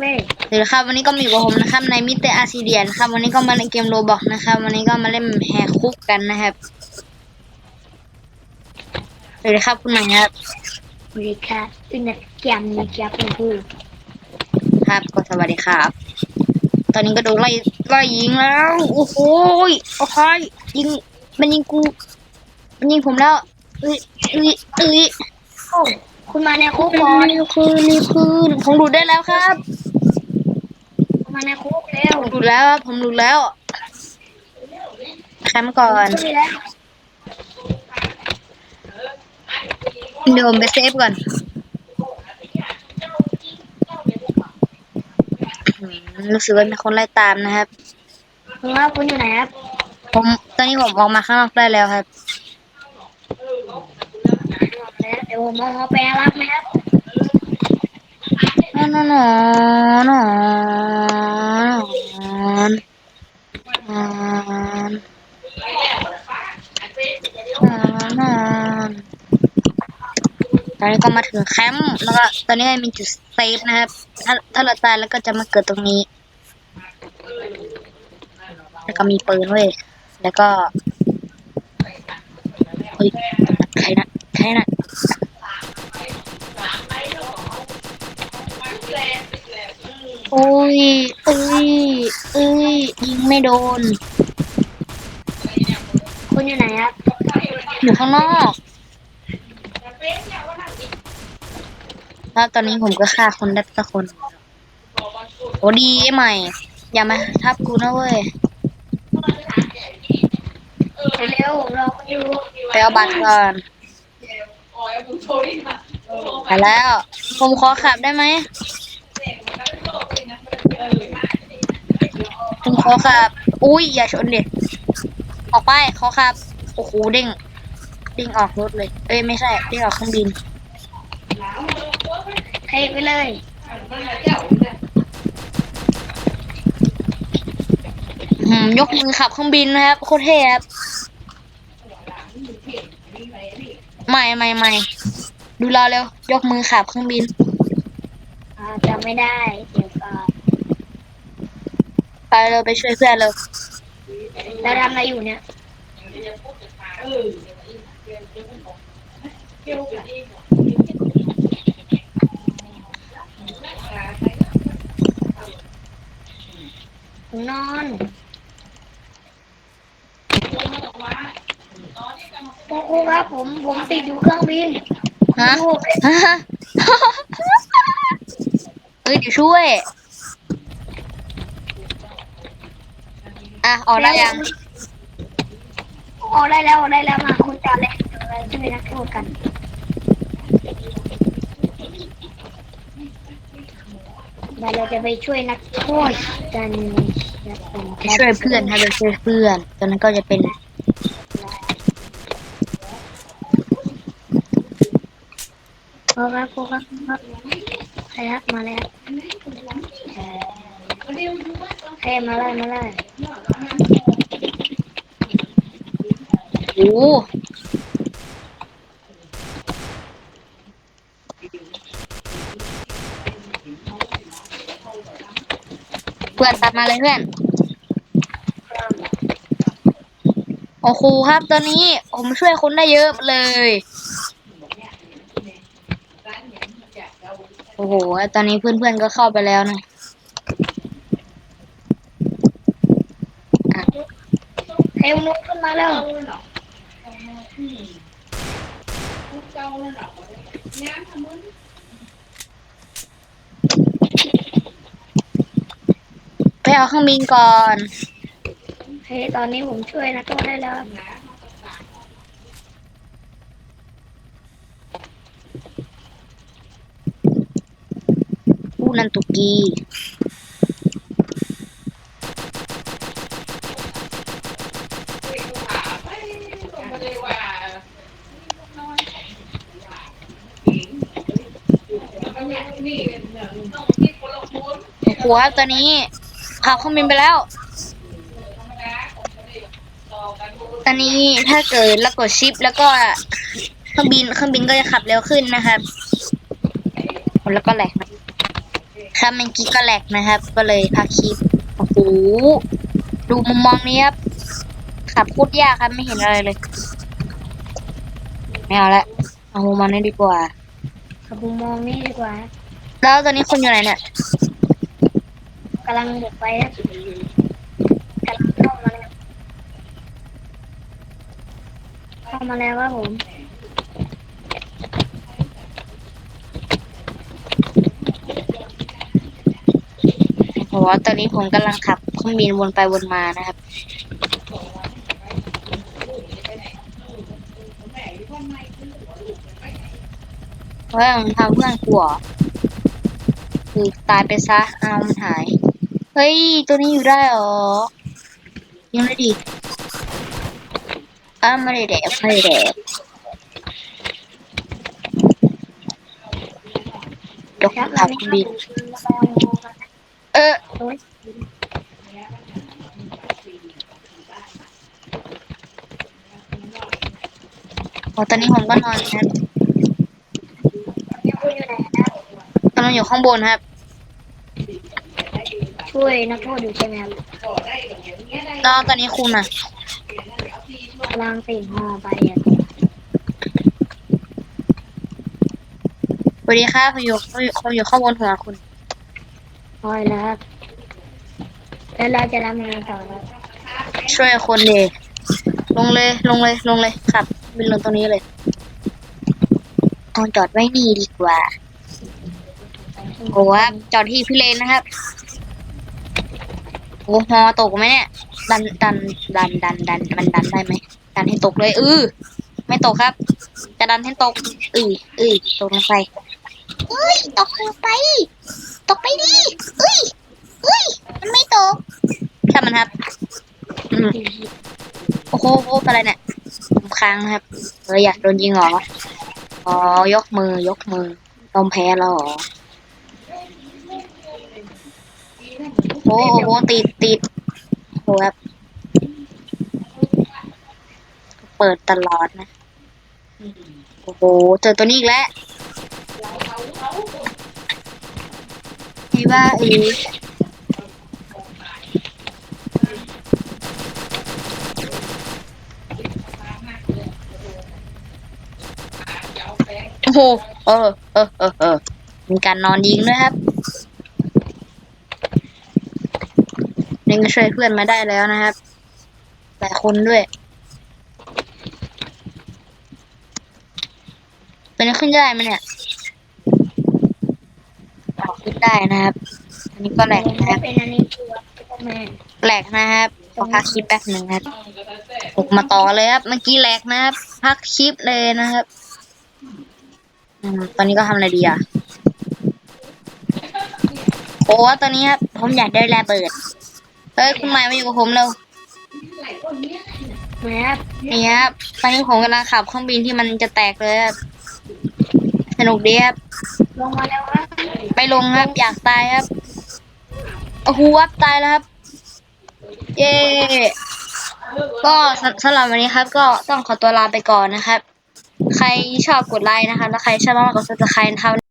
เลยสวัสดีครับวันนี้ก็มาอยู่กับผมนะครับในมิเตอร์อาซีเดียนครับ วันนี้ก็มาเล่นเกมโรบอกนะครับวันนี้ก็มาเล่นแฮร์คุกกันนะครับสวัสดีครับคุณหมายครับสวัสดีค่ะซึ่งในเกมนี้ครับคุณผู้ครับก็สวัสดีครับ ตอนนี้ก็โดนไล่ไล่ยิงแล้วโอ้โหยโอ้ยยิงมันยิงกู มันยิงผมแล้วเอ้ยเอ้ยเอ้ยโอ้คุณมาในคุกรีก่อนบคืนรีบคืนผมหลุดได้แล้วครับคุณ มาในคุกเร็วหลุดแล้วครับผมหลุดแล้วแคมป์ก่อนช่วยแล้วเดี๋ยวผมไปเซฟก่อนอืมรู้สึกว่ามีคนไล่ตามนะครับ คุณว่าคุณอยู่ไหนครับผมตอนนี้ผมออกมาข้างนอกได้แล้วครับ แล้วเดี๋ยวผมเอาไปรับไหมครับนอนนอนนอนนอนนอนนอนต อนนี้ก็มาถึงแคมป์แล้วก็ตอนนี้มีจุดเซฟนะครับ ถ้าถ้าเราตายแล้วก็จะมาเกิดตรงนี้ แล้วก็มีปืนเว้ยแล้วก็เฮ้ยใครนะใครนะโอ้ยเอ้ยเอ้ยยิงไม่โดน คุณอยู่ไหนครับอยู่ข้างนอก แล้วตอนนี้ผมก็ฆ่าคนได้สักคนโอ้ดีไอ้ใหม่ อย่ามาทับกูนะเว้ยเร็วๆรอคุณอยู่ไปเอาบัตรก่อนไปแล้ว ผมขอขับได้ไหมผมขอขับ อุ้ยอย่าชนดิออกไปขอขับ โอ้โหเด้งเด้งออกรถเลย เอ้ยไม่ใช่เด้งออกเครื่องบินเทไปเลยอืมยกมือขับเครื่องบินนะครับโคตรเท่ครับไม่ไม่ไม่ดูเราเร็ว ยกมือขับเครื่องบินอ่าจำไม่ได้เดี๋ยวก่อนไปเลยไปช่วยเพื่อนเลยแล้วทำอะไรอยู่เนี่ยผม นอนโอ้โหครับ ผมผมติดอยู่เครื่องบินฮะโอ้โหฮะเฮ้ยเดี๋ยวช่วย อะ ออกได้ยัง ออกได้แล้วออกได้แล้วมาคุณจอดเลยเราช่วยนักโทษกัน ดี๋ยวเราจะไปช่วยนักโทษกันนะผมไปช่วยเพื่อนครับไปช่วยเพื่อนตอนนั้นก็จะเป็นโอ้ครับโอ้ครับครับใครครับมาแล้วเอ่อใครมาเลยมาเลยโอ้ เพื่อนตัดมาเลยเพื่อน โอ้โหครับตอนนี้ผมช่วยคนได้เยอะเลย โอ้โห ตอนนี้เพื่อนๆก็เข้าไปแล้วนะเอวนุ๊กขึ้นมาแล้ว ไปเอาเครื่องบินก่อนเฮ้ยตอนนี้ผมช่วยนักโทษได้แล้วครับผู้นันตุกีโอ้โหครับตอน นี้พาเครื่องบินไปแล้ว ตอนนี้ถ้าเกิดเรากดชิปแล้วก็เครื่องบินเครื่องบินก็จะขับเร็วขึ้นนะครับ แล้วก็แหลกนะครับเมื่อกี้ก็แหลกนะครับ ก็เลยพักคลิปโอ้โหดูมุมมองนี้ครับขับพูดยากครับไม่เห็นอะไรเลยไม่เอาละเอามุมมองนี้ดีกว่าขับมุมมองนี่ดีกว่า แล้วตอนนี้คุณอยู่ไหนเนี่ย กำลังบุกไปนะกำลังเข้ามาแล้วเข้ามาแล้วครับผมเพราะว่าตอนนี้ผมกำลังขับเครื่องบินวนไปวนมานะครับเฮ้ยมันทำเพื่อนกลัว คือตายไปซะเอามันหาย เฮ้ย ตัวนี้อยู่ได้เหรอยังไม่ดีอ้าไม่ได้แดกไม่ได้แดกเด๋ยวผมขับบิน เออโอ้ตอนนี้ผมก็นอนนะครับนี่คุณอนนะกำลังอยู่ข้างบนครับ ช่วยนักโทษอยู่ใช่ไหมครับแล้วตอนนี้คุณอะกำลังติ่งห่อไปอะสวัสดีครับผมอยู่ผมอยู่ผมอยู่ข้างบนหัวคุณห่อยแล้วครับแล้วเราจะทำยังไงต่อครับช่วยคนเดลงเลยลงเลยลงเลยครับบินลงตรงนี้เลยเอาจอดไว้นี่ดีกว่าโอ้ครับจอดที่พิเรนนะครับ โอ้ฮอตกไหมเนี่ย ดันดันดันดันดันมันดันได้ไหมดันให้ตกเลยเออไม่ตกครับ จะดันให้ตก อืออือตกลงไปเอ้ยตกลงไป ตกไปดิเอ้ยเอ้ยมันไม่ตกใช่มันครับอืมโอ้โหโอ้โหอะไรเนี่ยผมค้างนะครับเอออยากโดนยิงเหรออ๋อยกมือยกมือตอมแพ้แล้วเหรอ โอ้โหติดติดโหแบบเปิดตลอดนะ โอ้โห เจอตัวนี้อีกแล้วนี่ว่าเออโอ้โห เออ เออ เออ เออ มีการนอนยิงด้วยครับ นี่ก็ช่วยเพื่อนมาได้แล้วนะครับ หลายคนด้วยตอนนี้ขึ้นได้ไหมเนี่ยอ๋อขึ้นได้นะครับ อันนี้ก็แหลกนะครับเป็นอันนี้คือว่าซุปเปอร์แหลกนะครับขอพักคลิปแป๊บหนึ่งครับผมมาต่อเลยครับ เมื่อกี้แหลกนะครับ พักคลิปเลยนะครับอืมตอนนี้ก็ทำอะไรดีอะโอ้ตอนนี้ครับผมอยากได้ระเบิด เฮ้ยคุณหมายมาอยู่กับผมเร็วแมครับนี่ครับตอนนี้ผมกำลังขับเครื่องบินที่มันจะแตกเลยครับสนุกดีครับ ลงมาแล้วครับไปลงครับอยากตายครับโอ้โหครับตายแล้วครับ เย้ก็สำสำหรับวันนี้ครับ ก็ต้องขอตัวลาไปก่อนนะครับ ใครชอบกดไลค์นะคะ แล้วใครชอบมากกด subscribe นะครับ